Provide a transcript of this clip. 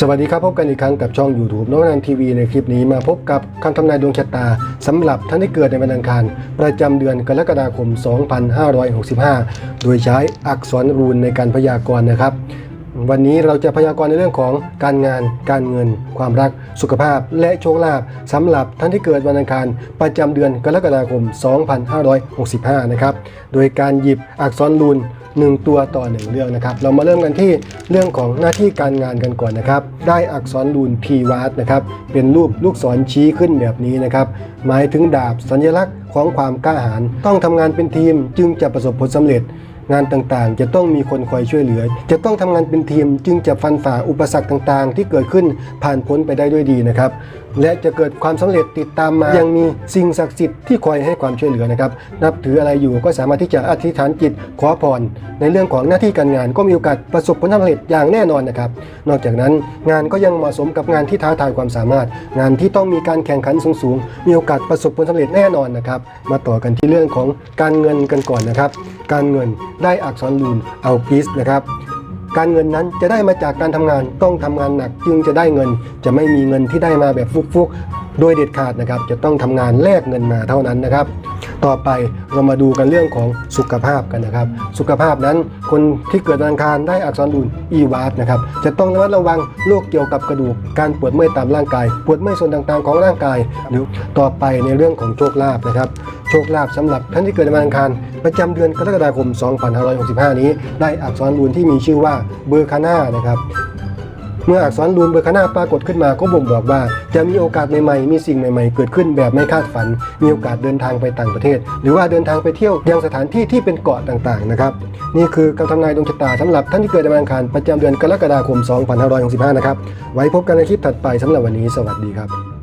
สวัสดีครับ พบกันอีกครั้งกับช่อง YouTube น้องนันทีวีในคลิปนี้มาพบกับคำทำนายดวงชะตาสำหรับท่านที่เกิดในวันอังคาร ประจำเดือนกรกฎาคม 2565 โดยใช้อักษรรูนในการพยากรณ์นะครับ วันนี้เราจะพยากรณ์ในเรื่องของการงาน การเงิน ความรัก สุขภาพ และโชคลาภสำหรับท่านที่เกิดวันอังคาร ประจำเดือนกรกฎาคม 2565 นะครับ โดยการหยิบอักษรรูน หนึ่งตัวต่อหนึ่งเรื่องนะครับ เรามาเริ่มกันที่เรื่องของหน้าที่การงานกันก่อนนะครับ ได้อักษรรูนทีวาร์นะครับ เป็นรูปลูกศรชี้ขึ้นแบบนี้นะครับ หมายถึงดาบสัญลักษณ์ของความกล้าหาญ ต้องทำงานเป็นทีมจึงจะประสบผลสำเร็จงานต่างๆ จะต้องมีคนคอยช่วยเหลือ จะต้องทำงานเป็นทีม จึงจะฟันฝ่าอุปสรรคต่างๆ ที่เกิดขึ้นผ่านพ้นไปได้ด้วยดีนะครับ และจะเกิดความสำเร็จติดตามมา ยังมีสิ่งศักดิ์สิทธิ์ที่คอยให้ความช่วยเหลือนะครับ นับถืออะไรอยู่ก็สามารถที่จะอธิษฐานจิตขอพรในเรื่องของหน้าที่การงานก็มีโอกาสประสบผลสำเร็จอย่างแน่นอนนะครับ นอกจากนั้นงานก็ยังเหมาะสมกับงานที่ท้าทายความสามารถ งานที่ต้องมีการแข่งขันสูงๆมีโอกาสประสบผลสำเร็จแน่นอนนะครับ มาต่อกันที่เรื่องของการเงินกันก่อนนะครับ การเงินได้อักษรรูนเอาพีสนะครับ การเงินนั้นจะได้มาจากการทำงานต้องทำงานหนักจึงจะได้เงิน จะไม่มีเงินที่ได้มาแบบฟุกๆ โดยเด็ดขาดนะครับ จะต้องทำงานแลกเงินมาเท่านั้นนะครับ ต่อไปเรามาดูกันเรื่องของสุขภาพกันนะครับ สุขภาพนั้นคนที่เกิดวันอังคารได้อักษรรูนอีวาสนะครับจะต้องระมัดระวังโรคเกี่ยวกับกระดูก การปวดเมื่อยตามร่างกาย ปวดเมื่อยส่วนต่างๆของร่างกาย หรือต่อไปในเรื่องของโชคลาภนะครับโชคลาภสำหรับท่านที่เกิดในวันอังคารประจำเดือนกรกฎาคม 2565 นี้ ได้อักษรรูนที่มีชื่อว่าเบอร์คาน่านะครับ เมื่ออักษรรูนเบอร์คาน่าปรากฏขึ้นมาก็บ่งบอกว่า จะมีโอกาสใหม่ๆ มีสิ่งใหม่ๆ เกิดขึ้นแบบไม่คาดฝัน มีโอกาสเดินทางไปต่างประเทศ หรือว่าเดินทางไปเที่ยวยังสถานที่ที่เป็นเกาะต่างๆนะครับนี่คือคำทำนายดวงชะตาสำหรับท่านที่เกิดในวันอังคารประจำเดือนกรกฎาคม 2565 นะครับไว้พบกันในคลิปถัดไปสำหรับวันนี้สวัสดีครับ